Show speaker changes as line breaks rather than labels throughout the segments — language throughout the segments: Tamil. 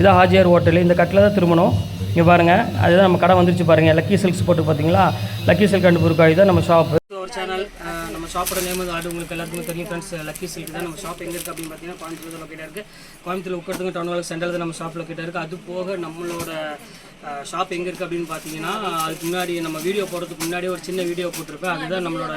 இதான் ஹாஜியார் ஹோட்டல். இந்த கட்டில் தான் திரும்பணும். இங்கே பாருங்கள் அதுதான் நம்ம கடை வந்துருச்சு பாருங்கள் லக்கி சில்க்ஸ் போட்டு பார்த்தீங்களா? லக்கி சில்க் அண்ட் புருக்காய் தான் நம்ம ஷாப்பு. ஷாப்போட நேம் வந்து ஆடு உங்களுக்கு எல்லாத்துக்கும் தெரியும் ஃப்ரெண்ட்ஸ் லக்கி சில்க் தான் நம்ம ஷாப் எங்கே இருக்குது அப்படின்னு பார்த்தீங்கன்னா கோயம்புத்தூர் லொக்கேட்டாக இருக்குது கோயம்புத்தூர் உட்கறதுங்க டவுன் ஹால் சென்டரில் தான் நம்ம ஷாப் லொக்கேட்டாக இருக்குது அது போக நம்மளோட ஷாப் எங்கே இருக்குது அப்படின்னு பார்த்தீங்கன்னா அதுக்கு முன்னாடி நம்ம வீடியோ போடுறதுக்கு முன்னாடி ஒரு சின்ன வீடியோ போட்டிருப்பேன். அதுதான் நம்மளோட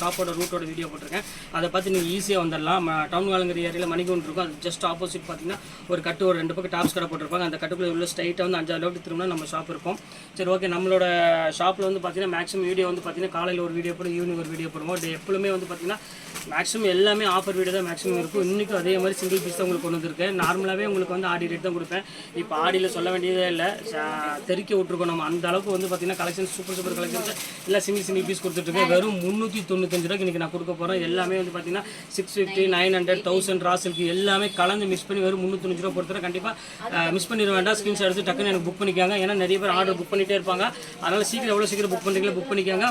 ஷாப்போட ரூட்டோட வீடியோ போட்டிருக்கேன். அதை பார்த்து நீங்கள் ஈஸியாக வந்துடலாம். டவுன் ஹாலுங்கிற ஏரியாவில் மணிகொண்டு இருக்கும். அது ஜஸ்ட் ஆப்போசிட் பார்த்தீங்கன்னா ஒரு கட்டு ஒரு ரெண்டு பக்கம் டாப்ஸ் கடை போட்டிருப்பாங்க. அந்த கட்டுக்குள்ளே உள்ள ஸ்ட்ரைட்டாக வந்து அஞ்சாறு லோட்டு திரும்பினா நம்ம ஷாப் இருக்கும். சரி ஓகே நம்மளோட ஷாப்பில் வந்து பார்த்தீங்கன்னா மேக்ஸிமம் வீடியோ வந்து பார்த்தீங்கன்னா காலையில் ஒரு வீடியோ போடும் ஈவினிங் ஒரு வீடியோ போடுவோம். டே எப்பவுமே வந்து பார்த்தீங்கன்னா மேக்ஸிமம் எல்லாமே ஆஃபர் வீடியோ தான் மேக்ஸிமம் இருக்கும். இன்றைக்கும் அதே மாதிரி சிங்கிள் பீஸ் தான் உங்களுக்கு கொண்டு வந்திருக்கேன். நார்மலாகவே உங்களுக்கு வந்து ஆடி ரேட் தான் கொடுப்பேன். இப்போ ஆடியில் சொல்ல வேண்டியதே இல்லை. தெறிக்க விட்ருக்கோம் நம்ம. அந்த அளவுக்கு வந்து பார்த்தீங்கன்னா கலெக்ஷன் சூப்பர் சூப்பர் கலெக்ஷன்ஸ் எல்லாம் சிங்கிள் சிங்கிள் பீஸ் கொடுத்துட்ருக்கேன் வெறும் முந்நூற்றி தொண்ணூத்தஞ்சு ரூபாய்க்கு இன்றைக்கி நான் கொடுக்க போகிறேன் எல்லாமே வந்து பார்த்தீங்கன்னா six fifty nine hundred thousand ராசிலுக்கு எல்லாமே கலந்து மிஸ் பண்ணி வெறும் முந்நூற்றஞ்சு ரூபா பொறுத்தவரை கண்டிப்பாக மிஸ் பண்ணிட வேண்டாம். ஸ்க்ரீன்ஷாட் எடுத்து டக்குன்னு எனக்கு புக் பண்ணிக்காங்க. ஏன்னா நிறைய பேர் ஆர்டர் புக் பண்ணிகிட்டே இருப்பாங்க. அதனால் சீக்கிரம் எவ்வளோ சீக்கிரம் புக் பண்ணுறீங்களோ புக் பண்ணிக்காங்க.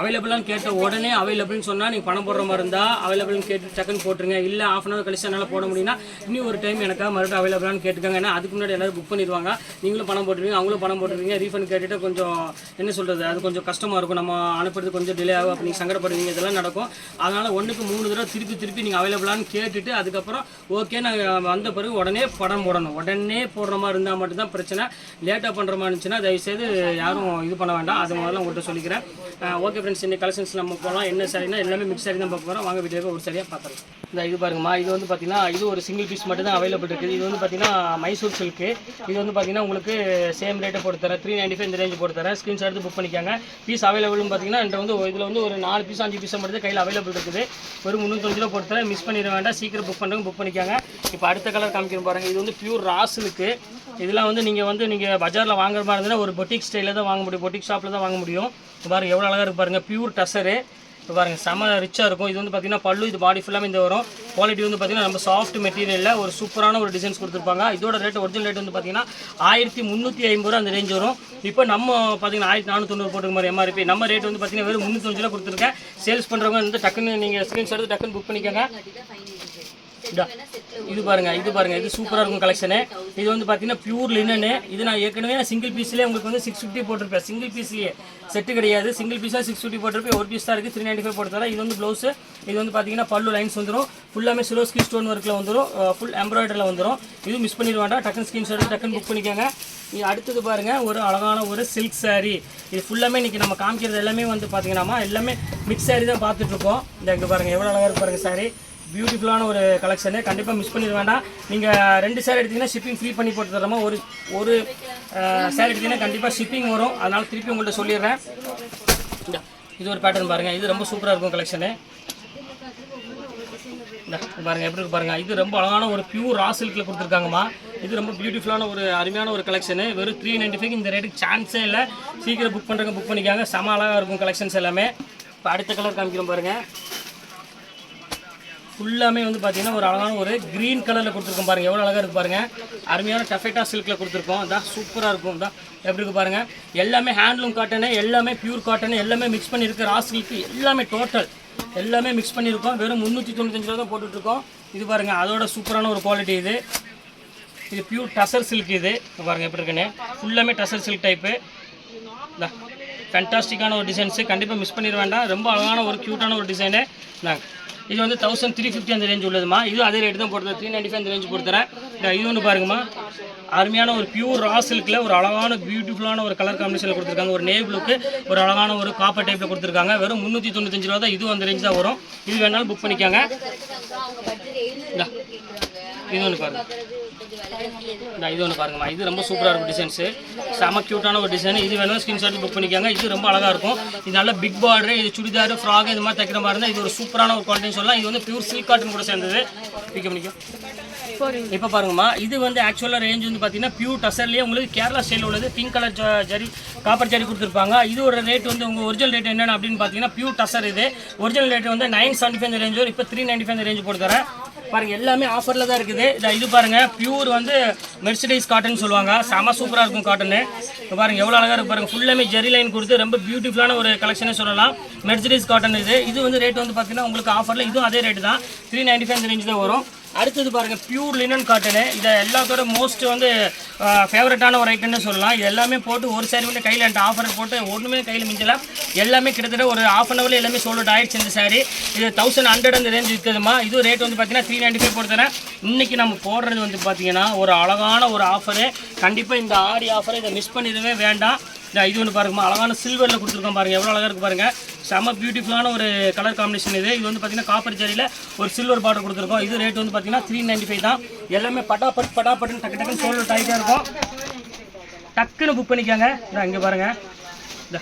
அவைலபிளான்னு கேட்ட உடனே அவைலபிள்னு சொன்னால் நீங்கள் பணம் போடுற மாதிரி இருந்தால் அவைலபிள்னு கேட்டு டக்குன்னு போட்டுருங்க. இல்லை ஆஃப் அன் அவர் கழிச்சு என்னால் போட முடியும்னா இன்னும் ஒரு டைம் எனக்காக மறுபடியும் அவைலபிளான்னு கேட்டுக்காங்க. ஏன்னா அதுக்கு முன்னாடி எல்லோரும் புக் பண்ணிடுவாங்க. நீங்களும் பணம் போட்டுருவீங்க அவங்களும் பணம் போட்டுருவீங்க. ரீஃபண்ட் கேட்டுட்டு கொஞ்சம் என்ன சொல்கிறது அது கொஞ்சம் கஷ்டமாக இருக்கும். நம்ம அனுப்புறது கொஞ்சம் டிலே ஆகும். அப்போ நீங்கள் சங்கடப்படுவீங்க. இதெல்லாம் நடக்கும். அதனால் ஒன்றுக்கு மூணு தடவை திருப்பி திருப்பி நீங்கள் அவைலபிளான்னு கேட்டுட்டு அதுக்கப்புறம் ஓகே நாங்கள் வந்த பிறகு உடனே படம் போடணும். உடனே போடுற மாதிரி இருந்தால் மட்டும்தான் பிரச்சனை. லேட்டாக பண்ணுற மாதிரி இருந்துச்சுன்னா தயவுசெய்து யாரும் இது பண்ண வேண்டாம். அது முதல்ல உங்கள்கிட்ட சொல்லிக்கிறேன். ஓகே ஃப்ரெண்ட்ஸ் இன்னைக்கு கலெக்ஷன்ஸ் நம்ம போகலாம் என்ன சாரினா எல்லாமே மிக்ஸ் சாரி தான் பார்க்க போகிறோம் வாங்க வீடியோக்கு ஒரு சரியாக பார்த்துக்கலாம் இந்த இது பாருங்கம்மா இது வந்து பார்த்தீங்கன்னா இது ஒரு சிங்கிள் பீஸ் மட்டும் தான் அவைலபிள் இருக்குது. இது வந்து பார்த்தீங்கன்னா மைசூர் சில்க்கு இது வந்து பார்த்தீங்கன்னா உங்களுக்கு சேம் ரேட்டை போட்டு தரேன். த்ரீ நைன்டி ஃபைவ் இந்த ரேஞ்ச் போட்டு தரேன். ஸ்க்ரீன்ஷாட் எடுத்து புக் பண்ணிக்காங்க. பீஸ் அவைலபிள்னு பார்த்தீங்கன்னா என்ற வந்து இதில் வந்து ஒரு நாலு பீஸ் அஞ்சு பீஸ் மட்டும் கையில் அவைலபிள் இருக்குது. ஒரு முந்நூற்றஞ்சு ரூபா போட்டு தரேன். மிஸ் பண்ணிட வேண்டாம். சீக்கிரம் புக் பண்ணுறவங்க புக் பண்ணிக்காங்க. இப்போ அடுத்த கலர் காமிக்கிற பாருங்கள் இது வந்து பியூர் ராசிலுக்கு இதெல்லாம் வந்து நீங்கள் வந்து நீங்கள் பஜாரில் வாங்குற மாதிரி இருந்ததுன்னா ஒரு பொட்டிக் ஸ்டைலில் தான் வாங்க முடியும். பொட்டிக் ஷாப்பில் தான் வாங்க முடியும். பாருங்கள் எவ்வளோ அழகாக இருக்கு பாருங்கள் பியூர் டசரு இப்போ பாருங்க செம ரிச்சாக இருக்கும். இது வந்து பார்த்தீங்கன்னா பல்லு இது பாடி ஃபுல்லாமே இந்த வரும். குவாலிட்டி வந்து பார்த்தீங்கன்னா நம்ம சாஃப்ட் மெட்டீரியலில் ஒரு சூப்பரான ஒரு டிசைன்ஸ் கொடுத்துருப்பாங்க. இதோட ரேட் ஒரிஜினல் ரேட் வந்து பார்த்தீங்கன்னா ஆயிரத்தி முந்நூற்றி ஐம்பது ரூபா அந்த ரேஞ்ச் வரும். இப்போ நம்ம பார்த்தீங்கன்னா ஆயிரத்தி நானூற்றி தொண்ணூறு போட்டுக்க மாதிரி எம்ஆர்பி நம்ம ரேட் வந்து பார்த்தீங்கன்னா வெறும் முந்நூற்றஞ்சு ரூபா கொடுத்துருக்கேன். சேல்ஸ் பண்ணுறவங்க வந்து டக்குன்னு நீங்கள் ஸ்க்ரீன்ஷாட் எடுத்து டக்குன்னு புக் பண்ணிக்கோங்க. இது பாருங்க இது பாருங்க இது சூப்பராக இருக்கும் கலெக்ஷனு இது வந்து பார்த்தீங்கன்னா பியூர் லினனு இது நான் ஏற்கனவே நான் சிங்கிள் பீஸ்லேயே உங்களுக்கு வந்து சிக்ஸ் ஃபிஃப்டி போட்டிருப்பேன். சிங்கிள் பீஸ்லேயே செட்டு கிடையாது. சிங்கிள் பீஸாக சிக்ஸ் ஃபிஃப்டி போட்டிருப்பேன். ஒரு பீஸ் தான் இருக்குது த்ரீ நைன்டி ஃபைவ் போட்டு தரேன். இது வந்து ப்ளவுஸு இது வந்து பார்த்தீங்கன்னா பல்லு லைன்ஸ் வந்துடும் ஃபுல்லாமே சிரோஸ்கி ஸ்டோன் ஒர்க்கில் வந்துடும் ஃபுல் எம்ப்ராய்டரியில் வந்துடும் இது மிஸ் பண்ணிட வேண்டாம். டக்குன்னு ஸ்க்ரீன்ஷாட் டக்குன்னு புக் பண்ணிக்கோங்க. இது அடுத்தது பாருங்கள் ஒரு அழகான ஒரு சில்க் சாரீ இது ஃபுல்லாமே இன்றைக்கி நம்ம காமிக்கிறது எல்லாமே வந்து பார்த்தீங்கன்னா எல்லாமே மிக்ஸ் சாரீ தான் பார்த்துட்ருக்கோம் இந்த இங்கே பாருங்கள் எவ்வளோ அழகாக இருக்கு பாருங்கள் சாரீ பியூட்டிஃபுல்லான ஒரு கலெக்ஷனு கண்டிப்பாக மிஸ் பண்ணிட வேண்டாம். நீங்கள் ரெண்டு சேர் எடுத்தீங்கன்னா ஷிப்பிங் ஃப்ரீ பண்ணி போட்டு தரமா ஒரு ஒரு சேர் எடுத்தீங்கன்னா கண்டிப்பாக ஷிப்பிங் வரும். அதனால் திருப்பி உங்கள்கிட்ட சொல்லிடுறேன். இது ஒரு பேட்டர்ன் பாருங்கள் இது ரொம்ப சூப்பராக இருக்கும் கலெக்ஷனு இந்தா, பாருங்க எப்படி இருக்கு பாருங்க. இது ரொம்ப அழகான ஒரு பியூர் ரா சில்கில் கொடுத்துருக்காங்கம்மா. இது ரொம்ப பியூட்டிஃபுல்லான ஒரு அருமையான ஒரு கலெக்ஷனு வெறும் த்ரீ நைன்டி ஃபைவ் இந்த ரேட்டுக்கு சான்ஸே இல்லை. சீக்கிரம் புக் பண்ணுறவங்க புக் பண்ணிக்காங்க. செம அழகாக இருக்கும் கலெக்ஷன்ஸ் எல்லாமே. இப்போ அடுத்த கலர் காமிக்கிறோம் பாருங்க. ஃபுல்லாமே வந்து பார்த்தீங்கன்னா ஒரு அழகான ஒரு க்ரீன் கலரில் கொடுத்துருக்கோம் பாருங்கள் எவ்வளோ அழகாக இருக்குது பாருங்கள் அருமையான டஃபேட்டா சில்கில் கொடுத்துருக்கோம். அதான் சூப்பராக இருக்கும். தான் எப்படி இருக்கு பாருங்கள் எல்லாமே ஹேண்ட்லூம் காட்டனு எல்லாமே பியூர் காட்டனு எல்லாமே மிக்ஸ் பண்ணியிருக்கு. ரா சில்க் எல்லாமே டோட்டல் எல்லாமே மிக்ஸ் பண்ணியிருக்கோம். வெறும் முந்நூற்றி தொண்ணூத்தஞ்சு ரூபா தான் போட்டுட்ருக்கோம். இது பாருங்கள் அதோட சூப்பரான ஒரு குவாலிட்டி இது. இது பியூர் டசர் சில்க் இது. பாருங்கள் பாருங்க எப்படி இருக்குன்னு. ஃபுல்லாமே டசர் சில்க் டைப்பு ஃபேண்டாஸ்டிக்கான ஒரு டிசைன்ஸு கண்டிப்பாக மிஸ் பண்ணிட வேண்டாம். ரொம்ப அழகான ஒரு க்யூட்டான ஒரு டிசைனு நாங்கள் இது வந்து தௌசண்ட் த்ரீ ஃபிஃப்டி அந்த ரேஞ்ச் உள்ளதுமா. இது அதே ரேட்டு தான் போடுறேன் த்ரீ நைன்டி ஃபைவ் அந்த ரேஞ்ச் கொடுத்துறேன் இது ஒன்று பாருங்கம்மா. அருமையான ஒரு பியூர் ரா சில்கில் ஒரு அழகான பியூட்டிஃபுல்லான ஒரு கலர் காம்பினேஷனில் கொடுத்துருக்காங்க. ஒரு நேவ் லுக்கு ஒரு அழகான ஒரு காப்பர் டைப்பில் கொடுத்துருக்காங்க. வெறும் முந்நூற்றி தொண்ணூத்தஞ்சு ரூபா தான் இதுவும் அந்த ரேஞ்ச் தான் வரும். இது வேணாலும் புக் பண்ணிக்கோங்க. இது ஒன்று பாருங்க. இந்தா, இது ஒன்று பாருங்கம்மா. இது ரொம்ப சூப்பராக இருக்கும் டிசைன்ஸு செம க்யூட்டான ஒரு டிசைன் இது வேணும் ஸ்க்ரீன்ஷாட் புக் பண்ணிக்கோங்க. இது ரொம்ப அழகாக இருக்கும். இது நல்ல பிக் பார்டரு இது சுடிதார் ஃப்ராக் இது மாதிரி தைக்கிற மாதிரி இருந்தால் இது ஒரு சூப்பரான ஒரு குவாலிட்டின்னு சொல்லலாம். இது வந்து பியூர் சில்க் காட்டன் கூட சேர்ந்தது. பிக்க பண்ணிக்கோ. இப்போ பாருங்கம்மா இது வந்து ஆக்சுவலாக ரேஞ்ச் வந்து பார்த்தீங்கன்னா பியூர் டசர்லேயே உங்களுக்கு கேரளா ஸ்டைல் உள்ளது. Pink colour zari copper zari கொடுத்துருப்பாங்க. இதோட ரேட் வந்து உங்கள் ஒரிஜினல் ரேட் என்னென்னு அப்படின்னு பார்த்தீங்கன்னா பியூர் டசர் இது. ஒரிஜினல் ரேட் வந்து நைன் செவன்ட்டி ஃபைவ் ரேஞ்ச் வரும். இப்போ த்ரீ நைன்ட்டி ஃபைவ் ரேஞ்ச் போட்டு தரேன். பாருங்க எல்லாமே ஆஃபரில் தான் இருக்குது. இதை இது பாருங்க பியூர் வந்து மெர்சிடைஸ் காட்டன் சொல்லுவாங்க. செம சூப்பராக இருக்கும் காட்டனு பாருங்க எவ்வளோ அழகாக இருக்கு பாருங்க. ஃபுல்லாமே ஜெரி லைன் கொடுத்து ரொம்ப பியூட்டிஃபுல்லான ஒரு கலெக்ஷனே சொல்லலாம். மெர்சிடைஸ் காட்டன் இது. இது வந்து ரேட் வந்து பார்த்தீங்கன்னா உங்களுக்கு ஆஃபரில் இதுவும் அதே ரேட்டு தான். த்ரீ நைன்ட்டி ஃபைவ் ரேஞ்ச் தான் வரும். அடுத்தது பாருங்க பியூர் லினன் காட்டனு இதை எல்லாத்தோட மோஸ்ட் வந்து ஃபேவரட்டான ஒரு ஐட்டம்னு சொல்லலாம். இது எல்லாமே போட்டு ஒரு சாரி வந்து கையில் என்கிட்ட ஆஃபர் போட்டு ஒன்றுமே கையில் மிஞ்சலாம் எல்லாமே கிட்டத்தட்ட ஒரு ஆஃப் அன் ஹவரில் எல்லாமே சோல்ட் ஆயிடுச்சு இந்த சாரி இது தௌசண்ட் ஹண்ட்ரட் அந்த ரேஞ்ச் இருக்குதுமா இது ரேட் வந்து பார்த்தீங்கன்னா த்ரீ நைன்ட்டி ஃபைவ் போட்டுறேன் இன்றைக்கி நம்ம போடுறது வந்து பார்த்தீங்கன்னா ஒரு அழகான ஒரு ஆஃபரு கண்டிப்பாக இந்த ஆடி ஆஃபரை இதை மிஸ் பண்ணிடவே வேண்டாம். இது ஒன்று பாருங்கம்மா அழகான சில்வரில் கொடுத்துருக்கோம் பாருங்கள் எவ்வளோ அழகாக இருக்குது பாருங்கள் செம பியூட்டிஃபுல்லான ஒரு கலர் காம்பினேஷன் இது. இது வந்து பார்த்தீங்கன்னா காப்பர் ஜரியில் ஒரு சில்வர் பார்டர் கொடுத்துருக்கோம். இது ரேட் வந்து பார்த்தீங்கன்னா த்ரீ நைன்ட்டி ஃபைவ் தான். எல்லாமே பட்டாப்பட் பட்டாப்பட்டுன்னு டக்கு டக்குன்னு சோல்ட் ஆகிட்டே இருக்கும். டக்குன்னு புக் பண்ணிக்கோங்க. இதான் இங்கே பாருங்கள் இந்த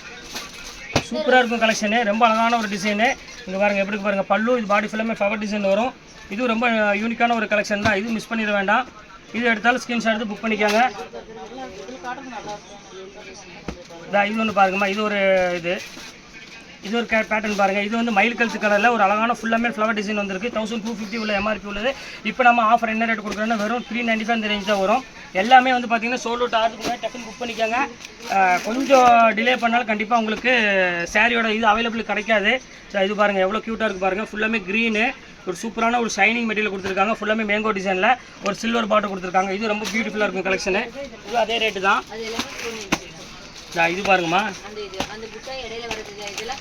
சூப்பராக இருக்கும் கலெக்ஷனு ரொம்ப அழகான ஒரு டிசைனு இங்கே பாருங்கள் எப்படி பாருங்கள் பல்லு இது பாடி ஃபுல்லாமே ஃபவர் டிசைன் வரும். இது ரொம்ப யூனிக்கான ஒரு கலெக்ஷன் தான். இது மிஸ் பண்ணிட வேண்டாம். இது எடுத்தாலும் ஸ்கிரீன்ஷாட் எடுத்து புக் பண்ணிக்கோங்க. இது ஒன்று பாருங்கம்மா. இது ஒரு இது இது ஒரு பேட்டர்ன் பாருங்கள் இது வந்து மயில் கழுத்து கலரில் ஒரு அழகான ஃபுல்லாமே ஃப்ளவர் டிசைன் வந்திருக்கு. தௌசண்ட் டூ ஃபிஃப்டி உள்ள எம்ஆர்பி உள்ளது. இப்போ நம்ம ஆஃபர் என்ன ரேட் கொடுக்குறோன்னா வெறும் த்ரீ நைன்டி ஃபைவ் இந்த ரேஞ்ச் தான் வரும். எல்லாமே வந்து பார்த்தீங்கன்னா சோலோ அவுட் பண்ணி முன்னாடி டக்குன்னு புக் பண்ணிக்கோங்க. கொஞ்சம் டிலே பண்ணாலும் கண்டிப்பாக உங்களுக்கு சாரியோட இது அவைலபிள் கிடைக்காது. ஸோ இது பாருங்கள் எவ்வளோ க்யூட்டாக இருக்குது பாருங்கள் ஃபுல்லாமே க்ரீனு ஒரு சூப்பரான ஒரு ஷைனிங் மெட்டீரியல் கொடுத்துருக்காங்க. ஃபுல்லாமே மேங்கோ டிசைனில் ஒரு சில்வர் பாட்டில் கொடுத்துருக்காங்க. இது ரொம்ப பியூட்டிஃபுல்லாக இருக்கும் கலெக்ஷனு இது அதே ரேட்டு தான். இதா இது பாருங்கம்மா.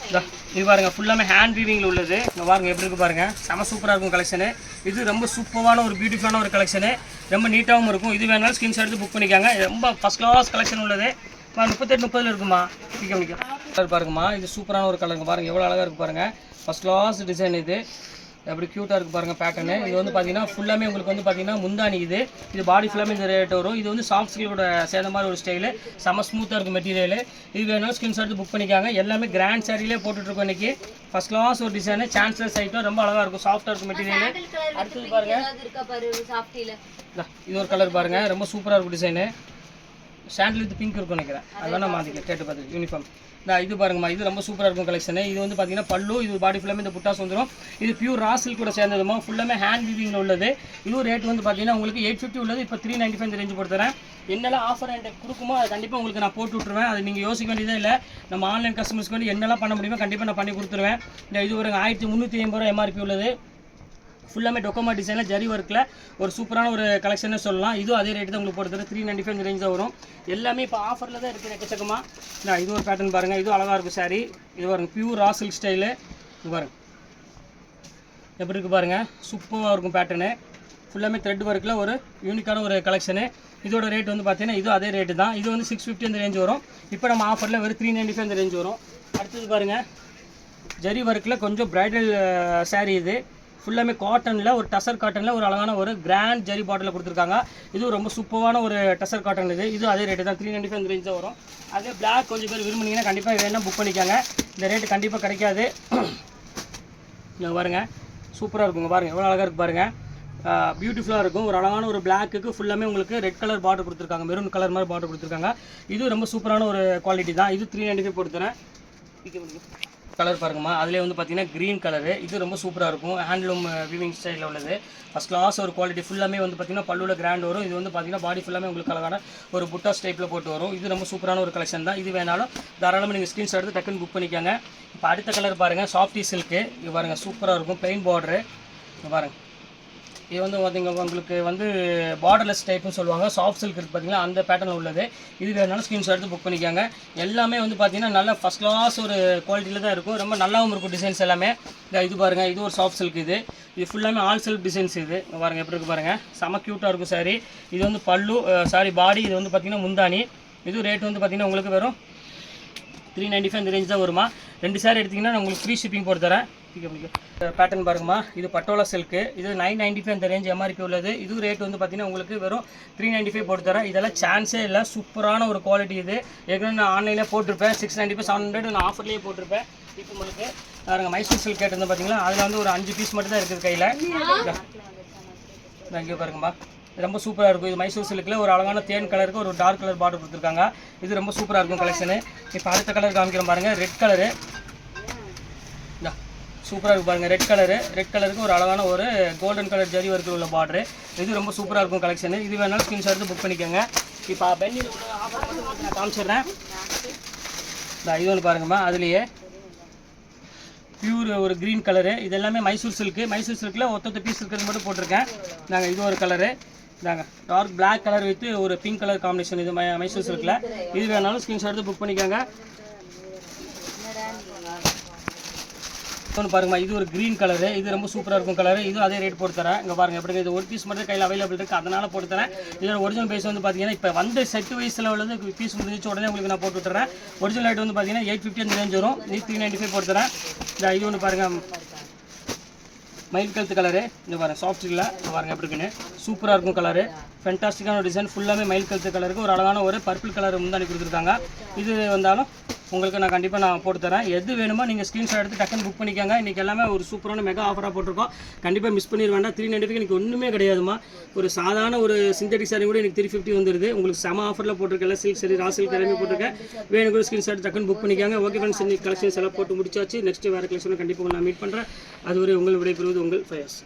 இதா, இது பாருங்க ஃபுல்லாமே ஹேண்ட் வீவிங்கில் உள்ளது. இங்க பாருங்க எப்படி இருக்கு பாருங்க. செம சூப்பராக இருக்கும் கலெக்ஷனு இது ரொம்ப சூப்பரான ஒரு பியூட்டிஃபுல்லான ஒரு கலெக்ஷனு ரொம்ப நீட்டாகவும் இருக்கும். இது வேணாலும் ஸ்கிரீன்ஷாட் எடுத்து புக் பண்ணிக்கோங்க. ரொம்ப ஃபஸ்ட் கிளாஸ் கலெக்ஷன் உள்ளது. முப்பத்தெட்டு முப்பதுல இருக்குமா? முடியும் கலர் பாருங்கம்மா இது சூப்பரான ஒரு கலருங்க பாருங்க. எவ்வளோ அழகாக இருக்கு பாருங்க. ஃபஸ்ட் கிளாஸ் டிசைன் இது. எப்படி க்யூட்டாக இருக்குது பாருங்கள் பேட்டர்னு இது வந்து பார்த்தீங்கன்னா ஃபுல்லாமே உங்களுக்கு வந்து பார்த்தீங்கன்னா முந்தானி இது. இது பாடி ஃபுல்லாமே இந்த ரேட் வரும். இது வந்து சாஃப்ட் ஸ்கிலோட சேர்ந்த மாதிரி ஒரு ஸ்டைலு செம்ம ஸ்மூத்தாக இருக்கும் மெட்டீரியல் இது வேணாலும் ஸ்கிரீன்ஷாட் எடுத்து புக் பண்ணிக்காங்க. எல்லாமே கிராண்ட் சாரிலே போட்டுட்ருக்கோம் இன்னைக்கு. ஃபஸ்ட் கிளாஸ் ஒரு டிசைனு சான்ஸ்லெஸ் ஐட்டம் ரொம்ப அழகாக இருக்கும். சாஃப்ட்டாக இருக்கும் மெட்டீரியல் அடுத்தது பாருங்க. இந்தா, இது ஒரு கலர் பாருங்க. ரொம்ப சூப்பராக இருக்கும் டிசைனு சாண்டில் வித் பிங்க் இருக்கும் நினைக்கிறேன். அதெல்லாம் மாற்றிக்க கேட்டு பார்த்து யூனிஃபார்ம் இந்த இது பாருங்கம்மா இது ரொம்ப சூப்பராக இருக்கும் கலெக்ஷனு இது வந்து பார்த்தீங்கன்னா பல்லு இது பாடி ஃபுல்லாமே இந்த புட்டாஸ் வந்துடும் இது பியூர் ராசில் கூட சேர்ந்ததுமா ஃபுல்லாமே ஹேண்ட் வீவிங்கில் உள்ளது. இதுவும் ரேட் வந்து பார்த்தீங்கன்னா உங்களுக்கு எயிட் ஃபிஃப்டி உள்ளது. இப்போ த்ரீ நைன்ட்டி ஃபைவ் ரேஞ்சு கொடுத்துறேன். என்னெல்லாம் ஆஃபர் என்கிட்ட கொடுக்குமோ அது கண்டிப்பாக உங்களுக்கு நான் போட்டு விட்ருவேன் அது நீங்கள் யோசிக்க வேண்டியதே இல்லை. நம்ம ஆன்லைன் கஸ்டமர்ஸ்க்கு வந்து என்னெல்லாம் பண்ண முடியுமோ கண்டிப்பாக நான் பண்ணி கொடுத்துருவேன். இந்த இது ஒரு ஆயிரத்தி முந்நூற்றி ஐம்பது ரூபா எம்ஆர்பி உள்ளது. ஃபுல்லாமே டொக்கோமா டிசைனில் ஜரி ஒர்க்கில் ஒரு சூப்பரான ஒரு கலெக்ஷனே சொல்லலாம். இதுவும் அதே ரேட்டு தான் உங்களுக்கு போடுறது த்ரீ நைன்டி ஃபைவ் ரேஞ்ச் தான் வரும். எல்லாமே இப்போ ஆஃபரில் தான் இருக்குது எக்கச்சக்கமாக நான் இது ஒரு பேட்டர்ன் பாருங்கள் இதுவும் அழகாக இருக்கும் சாரி இது பாருங்கள் பியூர் ரா சில்க் ஸ்டைலு இது எப்படி இருக்குது பாருங்கள் சூப்பராக இருக்கும் பேட்டர்னு ஃபுல்லாமே த்ரெட் ஒர்க்கில் ஒரு யூனிக்கான ஒரு கலெக்ஷனு இதோட ரேட் வந்து பார்த்தீங்கன்னா இதுவும் அதே ரேட்டு தான். இது வந்து சிக்ஸ் ஃபிஃப்டி அந்த ரேஞ்ச் வரும். இப்போ நம்ம ஆஃபரில் வெறும் த்ரீ நைன்ட்டி ஃபைவ் அந்த ரேஞ்ச் வரும். அடுத்தது பாருங்கள் ஜரி ஒர்க்கில் கொஞ்சம் ப்ரைடல் saree இது. ஃபுல்லாமே காட்டனில் ஒரு டசர் காட்டனில் ஒரு அழகான ஒரு கிராண்ட் ஜரி பாட்டில் கொடுத்துருக்காங்க. இது ரொம்ப சூப்பரான ஒரு டசர் காட்டன் இது. இது அதே ரேட்டு தான் த்ரீ நைன்டி ஃபைவ் ரேஞ்ச் தான் வரும். அதே பிளாக் கொஞ்சம் பேர் விரும்புனீங்கன்னா கண்டிப்பாக வேணால் புக் பண்ணிக்கோங்க. இந்த ரேட்டு கண்டிப்பாக கிடைக்காது. இங்கே பாருங்க. சூப்பராக இருக்குங்க. பாருங்கள் எவ்வளோ அழகாக இருக்கு பாருங்கள் பியூட்டிஃபுல்லாக இருக்கும். ஒரு அழகான ஒரு பிளாக்குக்கு ஃபுல்லாமே உங்களுக்கு ரெட் கலர் பார்டர் கொடுத்துருக்காங்க. மெரூன் கலர் மாதிரி பார்டர் கொடுத்துருக்காங்க. இது ரொம்ப சூப்பரான ஒரு குவாலிட்டி தான். இது த்ரீ நைன்டி ஃபைவ் கொடுத்துறேன். கலர் பாருங்கம்மா. அதிலே வந்து பார்த்தீங்கன்னா க்ரீன் கலரு இது ரொம்ப சூப்பராக இருக்கும். ஹேண்ட்லூம் வீவிங் ஸ்டைலில் உள்ளது. ஃபஸ்ட் கிளாஸ் ஒரு குவாலிட்டி ஃபுல்லாமே வந்து பார்த்தீங்கன்னா பல்லுவில் கிராண்ட் வரும். இது வந்து பார்த்தீங்கன்னா பாடி ஃபுல்லாமே உங்களுக்கு அழகான ஒரு புட்டாஸ் டைப்பில் போட்டு வரும். இது ரொம்ப சூப்பரான ஒரு கலெக்ஷன் தான். இது வேணாலும் தாராளமாக நீங்கள் ஸ்க்ரீன்ஷாட் எடுத்து டக்குன்னு புக் பண்ணிக்கோங்க. இப்போ அடுத்த கலர் பாருங்கள் சாஃப்டி சில்க்கு இது பாருங்கள் சூப்பராக இருக்கும். பிளெயின் பார்டரு பாருங்கள் இது வந்து பார்த்திங்க உங்களுக்கு வந்து பார்டர்லெஸ் டைப்னு சொல்லுவாங்க. சாஃப்ட் சில்க் இருக்குது பார்த்தீங்களா அந்த பேட்டர்னில் உள்ளது. இது வேணாலும் ஸ்க்ரீன்ஷாட் எடுத்து புக் பண்ணிக்காங்க. எல்லாமே வந்து பார்த்திங்கன்னா நல்ல ஃபஸ்ட் கிளாஸ் ஒரு குவாலிட்டியில் தான் இருக்கும். ரொம்ப நல்லாவும் இருக்கும் டிசைன்ஸ் எல்லாமே. இந்த இது பாருங்கள் இது ஒரு சாஃப்ட் சில்க் இது. இது ஃபுல்லாமே ஆல் சில்க் டிசைன்ஸ் இது. பாருங்கள் எப்படி இருக்கு பாருங்கள் செம க்யூட்டாக இருக்கும் சாரி இது வந்து பல்லு சாரி பாடி இது வந்து பார்த்தீங்கன்னா முந்தானி இது ரேட் வந்து பார்த்திங்கன்னா உங்களுக்கு வெறும் த்ரீ நைன்டி ஃபைவ் இந்த ரேஞ்ச் தான் வருமா? ரெண்டு சாரி எடுத்திங்கன்னா நான் உங்களுக்கு ஃப்ரீ ஷிப்பிங் போட்டு தரேன் பேட்டர்ன் பாருங்கம்மா. இது பட்டோலா சில்க்கு இது நைன் நைன்டி ஃபைவ் இந்த ரேஞ்ச் எம்ஆர்பி உள்ளது. இது ரேட் வந்து பார்த்தீங்கன்னா உங்களுக்கு வெறும் த்ரீ நைன்டி ஃபைவ் போட்டு தரேன் இதெல்லாம் சான்ஸே இல்லை. சூப்பரான ஒரு குவாலிட்டி இது. ஏற்கனவே நான் ஆன்லைனில் போட்டிருப்பேன். Six ninety five seven hundred நான் ஆஃபர்லேயே போட்டிருப்பேன். இப்போ உங்களுக்கு பாருங்க மைசூர் சில்க் கேட்டிருந்தேன் பார்த்தீங்களா அதில் வந்து ஒரு அஞ்சு பீஸ் மட்டும் தான் இருக்குது கையில். இங்கே பாருங்கம்மா. ரொம்ப சூப்பராக இருக்கும். இது மைசூர் சில்கில் ஒரு அழகான தேன் கலருக்கு ஒரு டார்க் கலர் பார்டர் கொடுத்துருக்காங்க. இது ரொம்ப சூப்பராக இருக்கும் கலெக்ஷனு இப்போ அடுத்த கலர் காமிக்கிறோம் பாருங்கள் ரெட் கலரு சூப்பராக இருக்கும் பாருங்கள் ரெட் கலரு ரெட் கலருக்கு ஒரு அழகான ஒரு கோல்டன் கலர் ஜரி ஒர்க்கில் உள்ள பார்டரு இது ரொம்ப சூப்பராக இருக்கும் கலெக்ஷனு இது வேணாலும் ஸ்கிரீன்ஷாட் எடுத்து புக் பண்ணிக்கோங்க. இப்போ பென்னில் உள்ள ஆஃபர் மட்டும் நான் காமிச்சிடுறேன். இந்த இது ஒன்று பாருங்கம்மா அதுலேயே. பியூர் ஒரு க்ரீன் கலரு இது எல்லாமே மைசூர் சில்க்கு மைசூர் சில்கில் ஒத்தொத்த பீஸ் இருக்கிறது மட்டும் போட்டிருக்கேன். நாங்கள் இது ஒரு கலரு இதாங்க டார்க் பிளாக் கலர் வித் ஒரு பிங்க் கலர் காம்பினேஷன் இது மை- மைசூர் சில்கில். இது வேணாலும் ஸ்கிரீன்ஷாட் எடுத்து புக் பண்ணிக்கோங்க. ஒன்று பாருங்கம்மா இது ஒரு க்ரீன் கலரு இது ரொம்ப சூப்பராக இருக்கும் கலரு இது அதே ரேட் போட்டு தரேன். இங்கே பாருங்க எப்படி இது ஒரு பீஸ் மட்டும் கையில் அவைலபிள் இருக்குது அதனால் போட்டு தரேன். இதோட ஒரிஜினல் ப்ரைஸ் வந்து பார்த்தீங்கன்னா இப்போ வந்து செட் வைஸில் உள்ளது பீஸ் முடிஞ்சு உடனே உங்களுக்கு நான் போட்டு விட்டுறேன். ஒரிஜினல் ரேட் வந்து பார்த்தீங்கன்னா எயிட் ஃபிஃப்டி அந்த ரேஞ்ச் வரும். இது த்ரீ நைன்ட்டி ஃபைவ் போட்டு தரேன். இந்த இது ஒன்று பாருங்கள் மயில் கழுத்து கலரு இங்கே பாருங்க சாஃப்ட் பாருங்கள் எப்படி இருக்குன்னு. சூப்பராக இருக்கும் கலரு ஃபென்டாஸ்டிக்கான டிசைன் ஃபுல்லாகவே மயில் கழுத்து கலருக்கு ஒரு அழகான ஒரு பர்பிள் கலர் முந்தாணி கொடுத்துருக்காங்க. இது வந்தாலும் உங்களுக்கு நான் கண்டிப்பாக நான் போட்டு தரேன். எது வேணுமோ நீங்கள் ஸ்க்ரீன்ஷாட் எடுத்து டக்குன்னு புக் பண்ணிக்கோங்க. இன்றைக்கி எல்லாமே ஒரு சூப்பரான மெகா ஆஃபராக போட்டிருக்கோம். கண்டிப்பாக மிஸ் பண்ணிட வேண்டாம். த்ரீ நைன்ட்டி எனக்கு ஒன்றுமே கிடையாதுமா ஒரு சாதாரண ஒரு சிந்தட்டிக் சாரி கூட எனக்கு த்ரீ ஃபிஃப்டி வந்துடுது உங்களுக்கு செம ஆஃபரில் போட்டிருக்கேன் சில்க் சரி ரா சில்க் எல்லாமே போட்டிருக்கேன். வேணும் கூட ஸ்க்ரீன்ஷாட் டக்குன்னு புக் பண்ணிக்கோங்க. ஓகே ஃப்ரெண்ட்ஸ் இன்னைக்கு கலெக்ஷன்ஸ் எல்லாம் போட்டு முடிச்சாச்சு. நெக்ஸ்ட் வேறு கலெக்ஷனை கண்டிப்பாக நான் மீட் பண்ணுறேன் அதுவரை உங்கள் விடைபெறுவது உங்கள் ஃபயர்ஸ்